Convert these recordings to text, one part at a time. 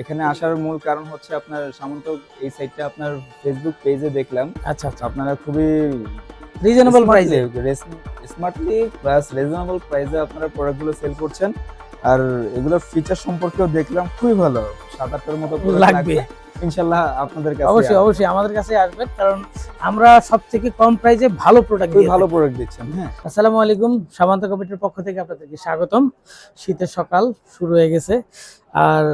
এখানে আসার মূল কারণ হচ্ছে আপনার সামন্ত এই সাইটটা আপনার ফেসবুক পেজে দেখলাম। আচ্ছা আচ্ছা। আপনারা খুবই রিজনেবল প্রাইসে স্মার্টলি প্লাস রিজনেবল প্রাইসে আপনারা প্রোডাক্টগুলো সেল করছেন। আর এগুলোর ফিচার সম্পর্কেও দেখলাম খুবই ভালো। সাত আটটার মতো লাগবে। ইনশাল্লাহ আপনাদের কাছে অবশ্যই অবশ্যই আমাদের কাছে আসবেন কারণ আমরা সব থেকে কম প্রাইসে ভালো প্রোডাক্ট ভালো প্রোডাক্ট দিচ্ছেন হ্যাঁ। আসসালামু আলাইকুম সামান্ত কমিটির পক্ষ থেকে আপনাদেরকে স্বাগতম। শীতের সকাল শুরু হয়ে গেছে আর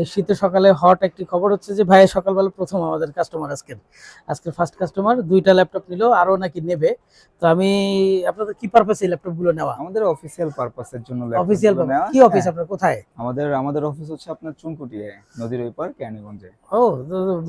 এই শীতের সকালে হট একটি খবর হচ্ছে যে ভাই সকালবেলা প্রথম আমাদের কাস্টমার আজকের। আজকের ফার্স্ট কাস্টমার দুইটা ল্যাপটপ নিল আরও নাকি নেবে। তো আমি আপনাদের কি পারপাসে এই ল্যাপটপগুলো নেওয়া? আমাদের অফিসিয়াল পারপাসের জন্য অফিসিয়াল কি অফিস হ্যাঁ, আপনার কোথায়? আমাদের আমাদের অফিস হচ্ছে আপনার চুনকুটি নদীর ওই পার ক্যানিগঞ্জে ও তো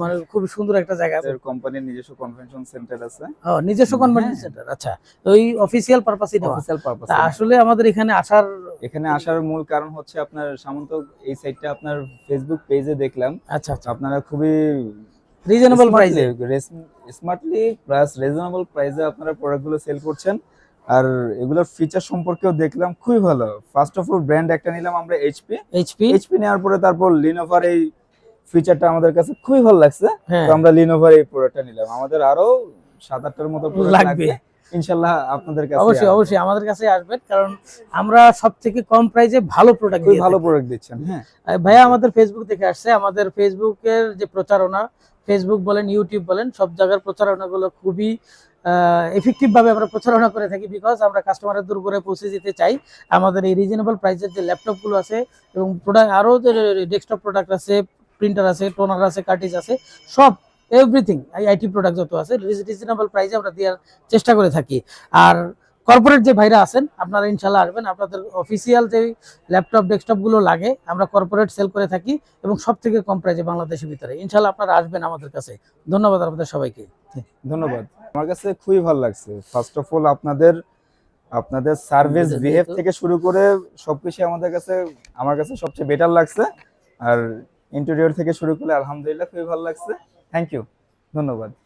মানে খুব সুন্দর একটা জায়গা। আছে কোম্পানির নিজস্ব কনভেনশন সেন্টার আছে। ও নিজস্ব কনভেনশন হ্যাঁ। সেন্টার আচ্ছা। তো ওই অফিসিয়াল পারপাসে নেওয়া অফিসিয়াল পারপাস আসলে আমাদের এখানে আসার এখানে আসার মূল কারণ হচ্ছে আপনার সামন্ত এই সাইটটা আপনার ফেসবুক পেজে দেখলাম। আচ্ছা আচ্ছা। আপনারা খুবই রিজনেবল প্রাইসে স্মার্টলি প্লাস রিজনেবল প্রাইসে আপনারা প্রোডাক্টগুলো সেল করছেন। আর এগুলোর ফিচার সম্পর্কেও দেখলাম খুবই ভালো। ফার্স্ট অফ অল ব্র্যান্ড একটা নিলাম আমরা এইচপি এইচপি এইচপি নেওয়ার পরে তারপর লিনোভার এই ফিচারটা আমাদের কাছে খুবই ভালো লাগছে। হ্যাঁ। তো আমরা লিনোভার এই প্রোডাক্টটা নিলাম। আমাদের আরও সাত আটটার মতো লাগবে। ইনশাল্লাহ আপনাদের কাছে অবশ্যই অবশ্যই আমাদের কাছে আসবেন কারণ আমরা সব থেকে কম প্রাইসে ভালো প্রোডাক্ট ভালো প্রোডাক্ট দিচ্ছেন হ্যাঁ। ভাইয়া আমাদের ফেসবুক থেকে আসছে। আমাদের ফেসবুকের যে প্রচারণা ফেসবুক বলেন ইউটিউব বলেন সব জায়গার প্রচারণাগুলো খুবই এফেক্টিভ ভাবে আমরা প্রচারণা করে থাকি বিকজ আমরা কাস্টমারের দূর করে পৌঁছে দিতে চাই। আমাদের এই রিজনেবল প্রাইসের যে ল্যাপটপগুলো আছে এবং প্রোডাক্ট আরও যে ডেস্কটপ প্রোডাক্ট আছে প্রিন্টার আছে টোনার আছে কার্টিজ আছে সব এভরিথিং আইটি প্রোডাক্ট যত আছে রিজনেবল প্রাইসে আমরা দেওয়ার চেষ্টা করে থাকি। আর কর্পোরেট যে ভাইরা আছেন আপনারা ইনশাল্লাহ আসবেন আপনাদের অফিসিয়াল যে ল্যাপটপ ডেস্কটপগুলো লাগে আমরা কর্পোরেট সেল করে থাকি এবং সব থেকে কম প্রাইসে বাংলাদেশের ভিতরে। ইনশাল্লাহ আপনারা আসবেন আমাদের কাছে। ধন্যবাদ আপনাদের সবাইকে। ধন্যবাদ। আমার কাছে খুবই ভালো লাগছে। ফার্স্ট অফ অল আপনাদের আপনাদের সার্ভিস বিহেভ থেকে শুরু করে সবকিছু আমাদের কাছে আমার কাছে সবচেয়ে বেটার লাগছে। আর ইন্টেরিয়র থেকে শুরু করলে আলহামদুলিল্লাহ খুবই ভালো লাগছে। থ্যাংক ইউ ধন্যবাদ।